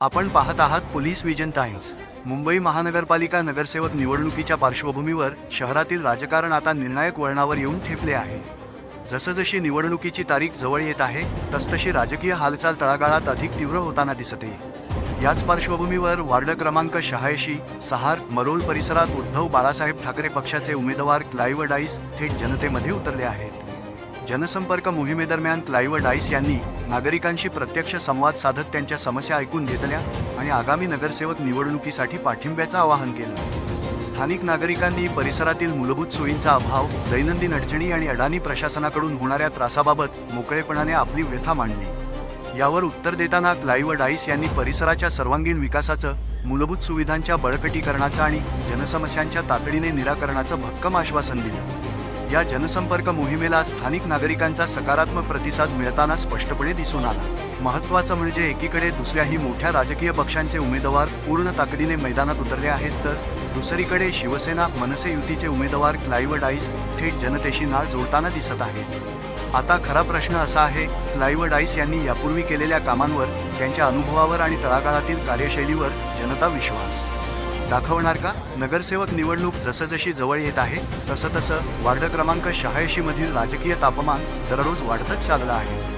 आपण पाहत आहात पोलीस विजन टाइम्स. मुंबई महानगरपालिका नगरसेवक निवडणुकीच्या पार्श्वभूमीवर शहरातील राजकारण आता निर्णायक वळणावर येऊन ठेपले आहे. जसजशी निवडणुकीची तारीख जवळ येत आहे तसतशी राजकीय हालचाल तळागाळात अधिक तीव्र होताना दिसते. याच पार्श्वभूमीवर वार्ड क्रमांक शहाऐंशी सहार मरोल परिसरात उद्धव बाळासाहेब ठाकरे पक्षाचे उमेदवार क्लाइव डाईस थेट जनतेमध्ये उतरले आहेत. जनसंपर्क मोहिमेदरम्यान क्लाईव डाईस यांनी नागरिकांशी प्रत्यक्ष संवाद साधत त्यांच्या समस्या ऐकून घेतल्या आणि आगामी नगरसेवक निवडणुकीसाठी पाठिंब्याचं आवाहन केलं. स्थानिक नागरिकांनी परिसरातील मूलभूत सोयींचा अभाव दैनंदिन अडचणी आणि अडाणी प्रशासनाकडून होणाऱ्या त्रासाबाबत मोकळेपणाने आपली व्यथा मांडली. यावर उत्तर देताना क्लाईव डाईस यांनी परिसराच्या सर्वांगीण विकासाचं मूलभूत सुविधांच्या बळकटीकरणाचं आणि जनसमस्यांच्या तातडीने निराकरणाचं भक्कम आश्वासन दिलं. या जनसंपर्क मोहिमेला स्थानिक नागरिकांचा सकारात्मक प्रतिसाद मिळताना स्पष्टपणे दिसून आला. महत्त्वाचं म्हणजे एकीकडे दुसऱ्याही मोठ्या राजकीय पक्षांचे उमेदवार पूर्ण ताकदीने मैदानात उतरले आहेत तर दुसरीकडे शिवसेना मनसे युतीचे उमेदवार क्लाइव डाईस थेट जनतेशी नाळ जोडताना दिसत आहेत. आता खरा प्रश्न असा आहे क्लाइव डाईस यांनी यापूर्वी केलेल्या कामांवर त्यांच्या अनुभवावर आणि तळागाळातील कार्यशैलीवर जनता विश्वास. दाखवणार का? नगरसेवक निवडणूक जसजशी जवळ येत आहे तसं तसं वार्ड क्रमांक शहाऐंशी मधील राजकीय तापमान दररोज वाढतच चाललं आहे.